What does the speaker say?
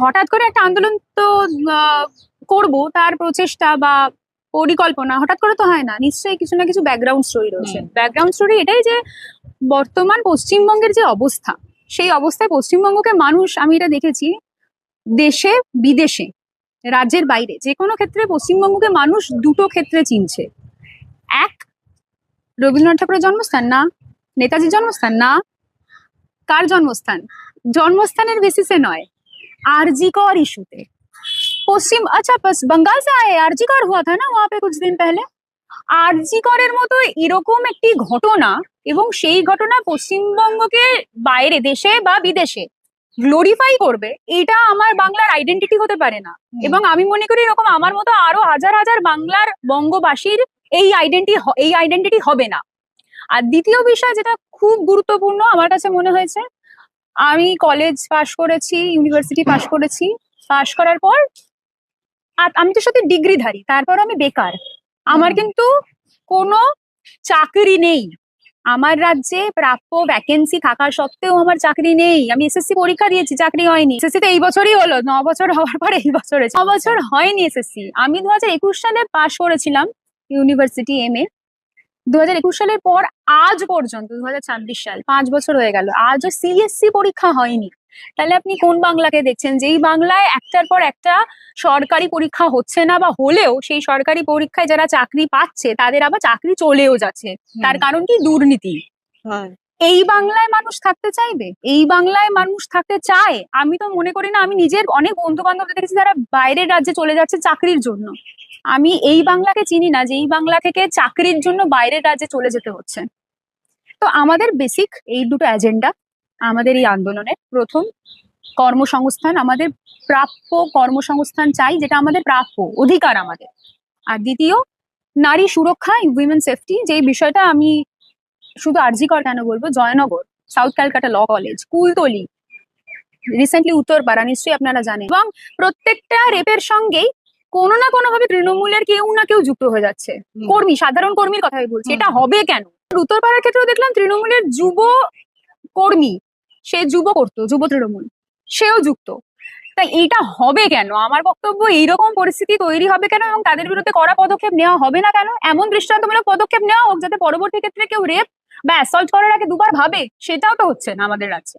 হঠাৎ করে একটা আন্দোলন তো করব তার প্রচেষ্টা বা পরিকল্পনা হঠাৎ করে তো হয় না। নিশ্চয়ই কিছু না কিছু ব্যাকগ্রাউন্ড স্টোরি রয়েছে। ব্যাকগ্রাউন্ড স্টোরি এটাই যে বর্তমান পশ্চিমবঙ্গের যে অবস্থা সেই অবস্থায় পশ্চিমবঙ্গকে মানুষ আমি এটা দেখেছি দেশে বিদেশে রাজ্যের বাইরে যে কোনো ক্ষেত্রে পশ্চিমবঙ্গকে মানুষ দুটো ক্ষেত্রে চিনছে। এক রবীন্দ্রনাথ ঠাকুরের জন্মস্থান না নেতাজির জন্মস্থান না কার জন্মস্থান? জন্মস্থানের বেসিসে নয়। आरजी कौर इशू पे পশ্চিম আচ্ছা बस बंगाल से आए आरजी कौर हुआ था ना वहां पे कुछ दिन पहले আরজি করের মতো এরকম একটি ঘটনা এবং সেই ঘটনা পশ্চিমবঙ্গকে বাইরে দেশে বা বিদেশে গ্লোরিফাই করবে এটা আমার বাংলার আইডেন্টিটি হতে পারে না এবং আমি মনে করি এরকম আমার মতো আরো হাজার হাজার বাংলার বঙ্গবাসীর এই আইডেন্টি এই আইডেন্টিটি হবে না আর দ্বিতীয় বিষয় যেটা খুব গুরুত্বপূর্ণ আমার কাছে মনে হয়েছে আমি কলেজ পাশ করেছি ইউনিভার্সিটি পাশ করেছি। পাশ করার পর আর আমি তো সত্যি ডিগ্রিধারী তারপর আমি বেকার। আমার কিন্তু কোনো চাকরি নেই। আমার রাজ্যে প্রাপ্য ভ্যাকেন্সি থাকা সত্ত্বেও আমার চাকরি নেই। আমি এসএসসি পরীক্ষা দিয়েছি চাকরি হয়নি। এসএসসি তো এই বছরই হলো ন বছর হওয়ার পর এই বছরে। ন বছর হয়নি এসএসসি আমি দু হাজার একুশ সালে পাশ করেছিলাম ইউনিভার্সিটি এম এ দু সালের পর আজ পর্যন্ত দু সাল পাঁচ বছর হয়ে গেল আজও সিএসসি পরীক্ষা হয়নি। তাহলে আপনি কোন বাংলাকে দেখছেন? যেই বাংলায় একটার পর একটা সরকারি পরীক্ষা হচ্ছে না বা হলেও সেই সরকারি পরীক্ষায় যারা চাকরি পাচ্ছে তাদের আবার চাকরি চলেও যাচ্ছে। তার কারণ কি? দুর্নীতি। এই বাংলায় মানুষ থাকতে চাইবে? এই বাংলায় মানুষ থাকতে চায়? আমি তো মনে করি না আমি নিজের অনেক বন্ধু বান্ধব দেখেছি যারা বাইরের রাজ্যে চলে যাচ্ছে চাকরির জন্য। আমি এই বাংলাকে চিনি না যে এই বাংলা থেকে চাকরির জন্য বাইরের রাজ্যে চলে যেতে হচ্ছে। তো আমাদের বেসিক এই দুটো এজেন্ডা আমাদের এই আন্দোলনের প্রথম কর্মসংস্থান, আমাদের প্রাপ্য কর্মসংস্থান চাই যেটা আমাদের প্রাপ্য অধিকার আমাদের। আর দ্বিতীয়, নারী সুরক্ষা উইমেন সেফটি যে বিষয়টা আমি শুধু আরজিকর কেন বলব? Joynagar south Calcutta law college Kultali recently উত্তর উত্তরপাড়া, নিশ্চয়ই আপনারা জানেন। এবং প্রত্যেকটা রেপের সঙ্গেই কোনো না কোনো ভাবে তৃণমূলের কেউ না কেউ যুক্ত হয়ে যাচ্ছে। কর্মী সাধারণ কর্মীর কথাই বলছি। এটা হবে কেন? উত্তরপাড়ার ক্ষেত্রেও দেখলাম তৃণমূলের যুব কর্মী সে যুব করতো যুব তৃণমূল সেও যুক্ত। তাই এইটা হবে কেন? আমার বক্তব্য এইরকম পরিস্থিতি তৈরি হবে কেন এবং তাদের বিরুদ্ধে কড়া পদক্ষেপ নেওয়া হবে না কেন? এমন দৃষ্টান্তমূলক পদক্ষেপ নেওয়া হোক যাতে পরবর্তী ক্ষেত্রে কেউ রেপ বা অ্যাসল্ট করার আগে দুবার ভাবে সেটাও তো হচ্ছে না আমাদের রাজ্যে।